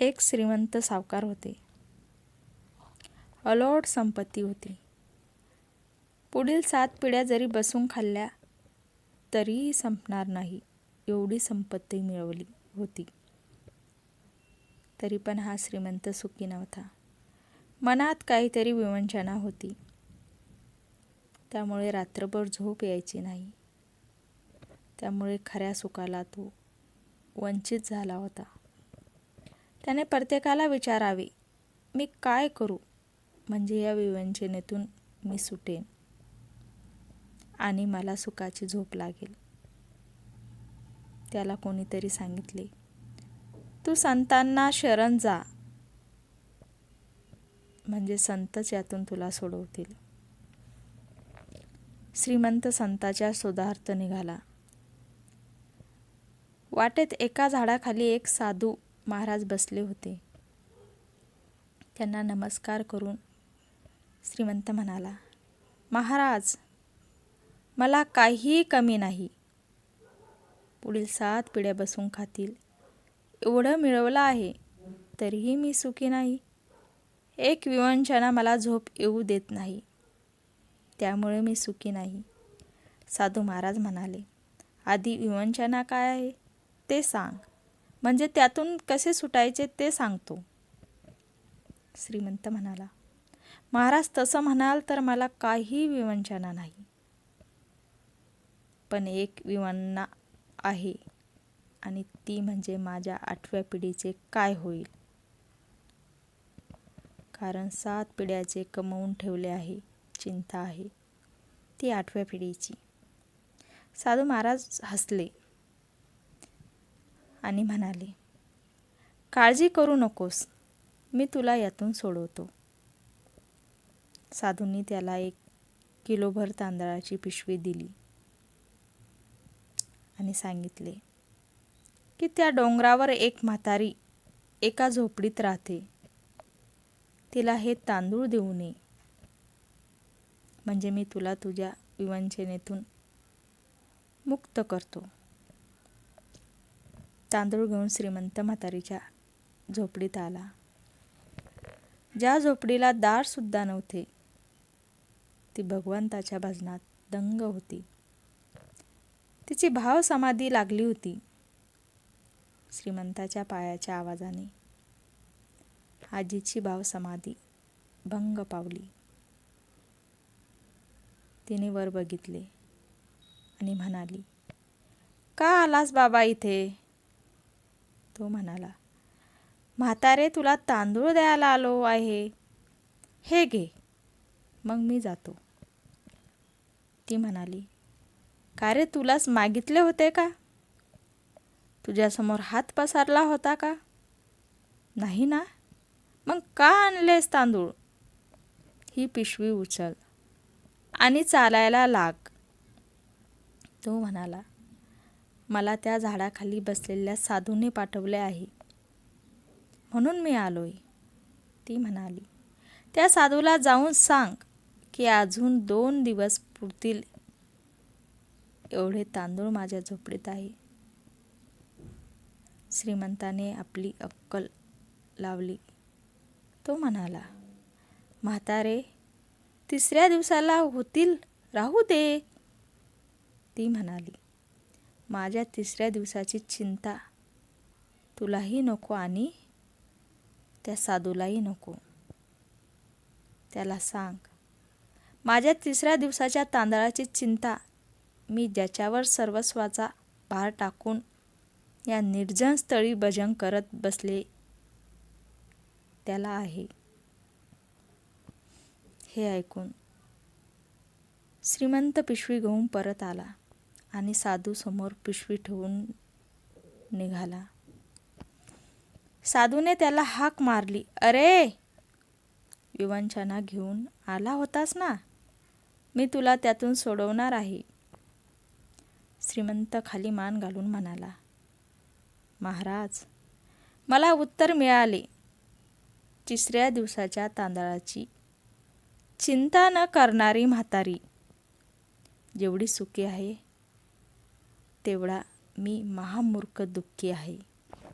एक श्रीमंत सावकार होते. अलोट संपत्ती होती. पुढील सात पिढ्या जरी बसून खाल्ल्या तरीही संपणार नाही एवढी संपत्ती मिळवली होती. तरी पण हा श्रीमंत सुखी नव्हता. मनात काहीतरी विवंचना होती. त्यामुळे रात्रभर झोप यायची नाही. त्यामुळे खऱ्या सुखाला तो वंचित झाला होता. त्याने प्रत्येकाला विचारावे मी काय करू? म्हणजे या विवंचनेतून मी सुटेन. आणि मला सुखाची झोप लागेल. त्याला कोणीतरी सांगितले तू संतांना शरण जा. म्हणजे संतच यातून तुला सोडवतील. श्रीमंत संताच्या शोधार्थ निघाला. वाटेत एका झाडाखाली एक साधू महाराज बसले होते. त्यांना नमस्कार करून श्रीमंत म्हणाला महाराज मला काहीही कमी नाही. पुढील सात पिढ्या बसून खातील. एवढं मिळवलं आहे तरीही मी सुखी नाही. एक विवंचना मला झोप येऊ देत नाही. त्यामुळे मी सुखी नाही. साधू महाराज म्हणाले आधी विवंचना काय आहे ते सांग. म्हणजे त्यातून कसे सुटायचे ते सांगतो. श्रीमंत म्हणाला महाराज तसं म्हणाल तर मला काही विवंचना नाही. पण एक विवंचना आहे आणि ती म्हणजे माझ्या आठव्या पिढीचे काय होईल. कारण सात पिढ्याचे कमवून ठेवले आहे चिंता आहे ती आठव्या पिढीची. साधू महाराज हसले. आणि म्हणाले काळजी करू नकोस मी तुला यातून सोडवतो. साधूंनी त्याला एक किलोभर तांदळाची पिशवी दिली आणि सांगितले की त्या डोंगरावर एक म्हातारी एका झोपडीत राहते. तिला हे तांदूळ देऊ नये. म्हणजे मी तुला तुझ्या विवंचनेतून मुक्त करतो. तांदूळ घेऊन श्रीमंत म्हातारीच्या झोपडीत आला. ज्या झोपडीला दारसुद्धा नव्हते ती भगवंताच्या भजनात दंग होती. तिची भाव समाधी लागली होती श्रीमंताच्या पायाच्या आवाजाने. आजीची भाव समाधी भंग पावली. तिने वर बघितले आणि म्हणाली का आलास बाबा इथे? तो म्हणाला म्हातारे तुला तांदूळ द्यायला आलो आहे. हे घे. मग मी जातो. ती म्हणाली का रे तुलाच मागितले होते का? तुझ्यासमोर हात पसारला होता का? नाही ना. मग का आणलेस तांदूळ? ही पिशवी उचल आणि चालायला लाग. तो म्हणाला मला त्या झाडाखाली बसलेल्या साधूने पाठवले आहे. म्हणून मी आलोय. ती म्हणाली त्या साधूला जाऊन सांग की अजून दोन दिवस पुरतील. एवढे तांदूळ माझ्या झोपडीत आहे. श्रीमंताने आपली अक्कल लावली. तो म्हणाला म्हातारे तिसऱ्या दिवसाला होतील. राहू दे. ती म्हणाली माझ्या तिसऱ्या दिवसाची चिंता. तुलाही नको आणि त्या साधूलाही नको. त्याला सांग. माझ्या तिसऱ्या दिवसाच्या तांदळाची चिंता मी ज्याच्यावर सर्वस्वाचा भार टाकून या निर्जन स्थळी भजन करत बसले त्याला आहे. हे ऐकून श्रीमंत पिशवी घेऊन परत आला. आणि साधू समोर पिशवी ठेवून निघाला. साधूने त्याला हाक मारली. अरे! विवंचना घेऊन आला होतास ना? मी तुला त्यातून सोडवणार आहे. श्रीमंत खाली मान घालून म्हणाला. महाराज मला उत्तर मिळाले. तिसऱ्या दिवसाच्या तांदळाची. चिंता न करणारी म्हातारी. जेवढी सुखी आहे तेवढा मी महामूर्ख दुःखी आहे.